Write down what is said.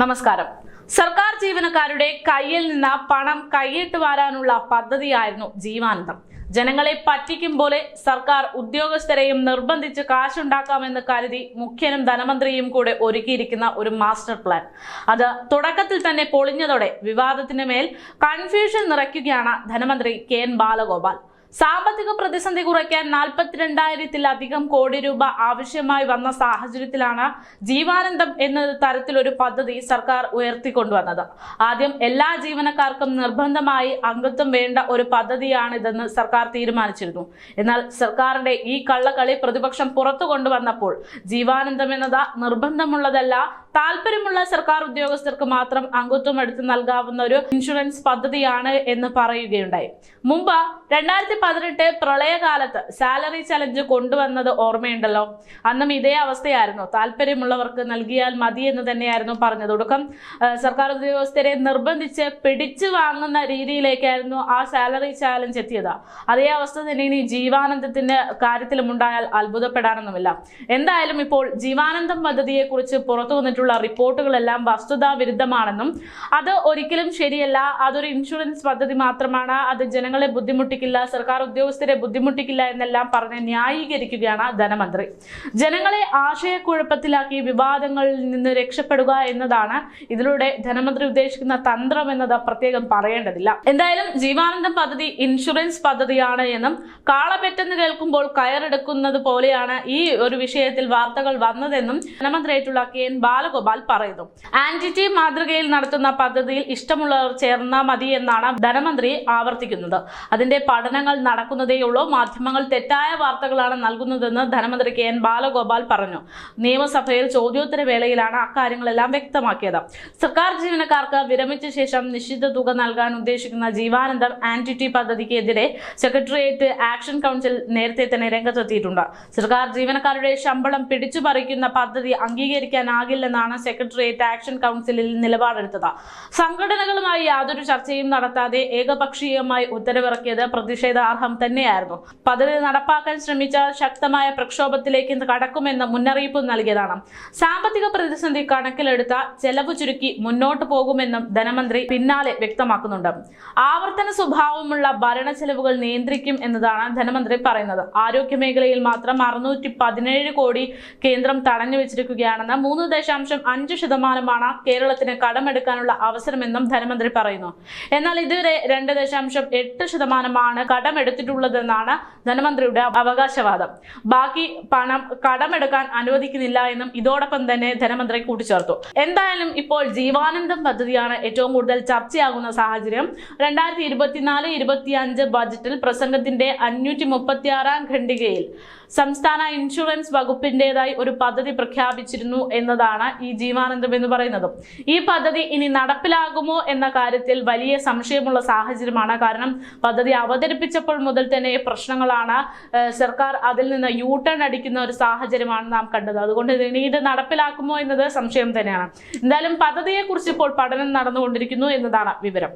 നമസ്കാരം. സർക്കാർ ജീവനക്കാരുടെ കയ്യിൽ നിന്ന് പണം കൈയിട്ട് വാരാനുള്ള പദ്ധതിയായിരുന്നു ജീവാനന്ദം. ജനങ്ങളെ പറ്റിക്കും പോലെ സർക്കാർ ഉദ്യോഗസ്ഥരെയും നിർബന്ധിച്ച് കാശുണ്ടാക്കാമെന്ന് കരുതി മുഖ്യനും ധനമന്ത്രിയും കൂടെ ഒരുക്കിയിരിക്കുന്ന ഒരു മാസ്റ്റർ പ്ലാൻ. അത് തുടക്കത്തിൽ തന്നെ പൊളിഞ്ഞതോടെ വിവാദത്തിന് മേൽ കൺഫ്യൂഷൻ നിറയ്ക്കുകയാണ് ധനമന്ത്രി കെ എൻ ബാലഗോപാൽ. സാമ്പത്തിക പ്രതിസന്ധി കുറയ്ക്കാൻ നാൽപ്പത്തിരണ്ടായിരത്തിലധികം കോടി രൂപ ആവശ്യമായി വന്ന സാഹചര്യത്തിലാണ് ജീവാനന്ദം എന്ന തരത്തിലൊരു പദ്ധതി സർക്കാർ ഉയർത്തിക്കൊണ്ടുവന്നത്. ആദ്യം എല്ലാ ജീവനക്കാർക്കും നിർബന്ധമായി അംഗത്വം വേണ്ട ഒരു പദ്ധതിയാണിതെന്ന് സർക്കാർ തീരുമാനിച്ചിരുന്നു. എന്നാൽ സർക്കാരിന്റെ ഈ കള്ളക്കളി പ്രതിപക്ഷം പുറത്തു കൊണ്ടുവന്നപ്പോൾ ജീവാനന്ദം എന്നത് നിർബന്ധമുള്ളതല്ല താല്പര്യമുള്ള സർക്കാർ ഉദ്യോഗസ്ഥർക്ക് മാത്രം അംഗത്വം എടുത്ത് നൽകാവുന്ന ഒരു ഇൻഷുറൻസ് പദ്ധതിയാണ് എന്ന് പറയുകയുണ്ടായി. മുമ്പ് രണ്ടായിരത്തി പതിനെട്ട് പ്രളയകാലത്ത് സാലറി ചലഞ്ച് കൊണ്ടുവന്നത് ഓർമ്മയുണ്ടല്ലോ? അന്നും ഇതേ അവസ്ഥയായിരുന്നു. താല്പര്യമുള്ളവർക്ക് നൽകിയാൽ മതി എന്ന് തന്നെയായിരുന്നു പറഞ്ഞത്. ഒടുക്കം സർക്കാർ ഉദ്യോഗസ്ഥരെ നിർബന്ധിച്ച് പിടിച്ചു വാങ്ങുന്ന രീതിയിലേക്കായിരുന്നു ആ സാലറി ചാലഞ്ച് എത്തിയത്. അതേ അവസ്ഥ തന്നെ ഇനി ജീവാനന്ദത്തിന്റെ കാര്യത്തിലും ഉണ്ടായാൽ അത്ഭുതപ്പെടാനൊന്നുമില്ല. എന്തായാലും ഇപ്പോൾ ജീവാനന്ദം പദ്ധതിയെ കുറിച്ച് പുറത്തു വന്നിട്ടുള്ള റിപ്പോർട്ടുകളെല്ലാം വസ്തുതാ വിരുദ്ധമാണെന്നും അത് ഒരിക്കലും ശരിയല്ല. അതൊരു ഇൻഷുറൻസ് പദ്ധതി മാത്രമാണ്. അത് ജനങ്ങളെ ബുദ്ധിമുട്ടിക്കില്ല സർക്കാർ ഉദ്യോഗസ്ഥരെ ബുദ്ധിമുട്ടിക്കില്ല എന്നെല്ലാം പറഞ്ഞ് ന്യായീകരിക്കുകയാണ് ധനമന്ത്രി. ജനങ്ങളെ ആശയക്കുഴപ്പത്തിലാക്കി വിവാദങ്ങളിൽ നിന്ന് രക്ഷപ്പെടുക എന്നതാണ് ഇതിലൂടെ ധനമന്ത്രി ഉദ്ദേശിക്കുന്ന തന്ത്രം എന്നത് പ്രത്യേകം പറയേണ്ടതില്ല. എന്തായാലും ജീവാനന്ദം പദ്ധതി ഇൻഷുറൻസ് പദ്ധതിയാണ് എന്നും കാളപെറ്റെന്ന് കേൾക്കുമ്പോൾ കയറെടുക്കുന്നത് പോലെയാണ് ഈ ഒരു വിഷയത്തിൽ വാർത്തകൾ വന്നതെന്നും ധനമന്ത്രിയായിട്ടുള്ള കെ എൻ ബാലഗോപാൽ പറയുന്നു. ആന്റിറ്റി മാതൃകയിൽ നടത്തുന്ന പദ്ധതിയിൽ ഇഷ്ടമുള്ളവർ ചേർന്നാൽ മതി എന്നാണ് ധനമന്ത്രി ആവർത്തിക്കുന്നത്. അതിന്റെ പഠനങ്ങൾ നടക്കുന്നതേയുള്ളൂ. മാധ്യമങ്ങൾ തെറ്റായ വാർത്തകളാണ് നൽകുന്നതെന്ന് ധനമന്ത്രി കെ എൻ ബാലഗോപാൽ പറഞ്ഞു. നിയമസഭയിൽ ചോദ്യോത്തര വേളയിലാണ് അക്കാര്യങ്ങളെല്ലാം വ്യക്തമാക്കിയത്. സർക്കാർ ജീവനക്കാർക്ക് വിരമിച്ച ശേഷം നിശ്ചിത തുക നൽകാൻ ഉദ്ദേശിക്കുന്ന ജീവാനന്ദം ആന്റിറ്റി പദ്ധതിക്കെതിരെ സെക്രട്ടേറിയറ്റ് ആക്ഷൻ കൗൺസിൽ നേരത്തെ തന്നെ രംഗത്തെത്തിയിട്ടുണ്ട്. സർക്കാർ ജീവനക്കാരുടെ ശമ്പളം പിടിച്ചു പദ്ധതി അംഗീകരിക്കാനാകില്ലെന്നാണ് സെക്രട്ടേറിയറ്റ് ആക്ഷൻ കൗൺസിലിൽ നിലപാടെടുത്തത്. സംഘടനകളുമായി യാതൊരു ചർച്ചയും നടത്താതെ ഏകപക്ഷീയമായി ഉത്തരവിറക്കിയത് പ്രതിഷേധാർഹം തന്നെയായിരുന്നു. പദ്ധതി നടപ്പാക്കാൻ ശ്രമിച്ച ശക്തമായ പ്രക്ഷോഭത്തിലേക്ക് കടക്കുമെന്ന് മുന്നറിയിപ്പ് നൽകിയതാണ്. സാമ്പത്തിക പ്രതിസന്ധി കണക്കിലെടുത്ത ചെലവ് ചുരുക്കി മുന്നോട്ട് പോകുമെന്നും ധനമന്ത്രി പിന്നാലെ വ്യക്തമാക്കുന്നുണ്ട്. ആവർത്തന സ്വഭാവമുള്ള ഭരണ ചെലവുകൾ നിയന്ത്രിക്കും എന്നതാണ് ധനമന്ത്രി പറയുന്നത്. ആരോഗ്യ മേഖലയിൽ മാത്രം അറുന്നൂറ്റി പതിനേഴ് കോടി കേന്ദ്രം തടഞ്ഞു വെച്ചിരിക്കുകയാണെന്ന് മൂന്ന് ദശാംശം അഞ്ച് ശതമാനമാണ് കേരളത്തിന് കടമെടുക്കാനുള്ള അവസരമെന്നും ധനമന്ത്രി പറയുന്നു. എന്നാൽ ഇതുവരെ രണ്ട് ദശാംശം എട്ട് ശതമാനമാണ് കടമെടുത്തിട്ടുള്ളതെന്നാണ് ധനമന്ത്രിയുടെ അവകാശവാദം. ബാക്കി പണം കടമെടുക്കാൻ അനുവദിക്കുന്നില്ല എന്നും ഇതോടൊപ്പം തന്നെ ധനമന്ത്രി കൂട്ടിച്ചേർത്തു. എന്തായാലും ഇപ്പോൾ ജീവാനന്ദം പദ്ധതിയാണ് ഏറ്റവും കൂടുതൽ ചർച്ചയാകുന്ന സാഹചര്യം. രണ്ടായിരത്തി ഇരുപത്തിനാല് ഇരുപത്തി അഞ്ച് ബജറ്റിൽ പ്രസംഗത്തിന്റെ അഞ്ഞൂറ്റി മുപ്പത്തി ആറാം ഖണ്ഡികയിൽ സംസ്ഥാന ഇൻഷുറൻസ് വകുപ്പിന്റേതായി ഒരു പദ്ധതി പ്രഖ്യാപിച്ചിരുന്നു എന്നതാണ് ഈ ജീവാനന്ദം എന്ന് പറയുന്നത്. ഈ പദ്ധതി ഇനി നടപ്പിലാകുമോ എന്ന കാര്യത്തിൽ വലിയ സംശയമുള്ള സാഹചര്യമാണ്. കാരണം പദ്ധതി അവതരിപ്പിച്ചപ്പോൾ മുതൽ തന്നെ പ്രശ്നങ്ങളാണ്. സർക്കാർ അതിൽ നിന്ന് യൂ ടേൺ അടിക്കുന്ന ഒരു സാഹചര്യമാണ് നാം കണ്ടത്. അതുകൊണ്ട് ഇനി ഇത് നടപ്പിലാക്കുമോ എന്നത് സംശയം തന്നെയാണ്. എന്തായാലും പദ്ധതിയെക്കുറിച്ച് ഇപ്പോൾ പഠനം നടന്നുകൊണ്ടിരിക്കുന്നു എന്നതാണ് വിവരം.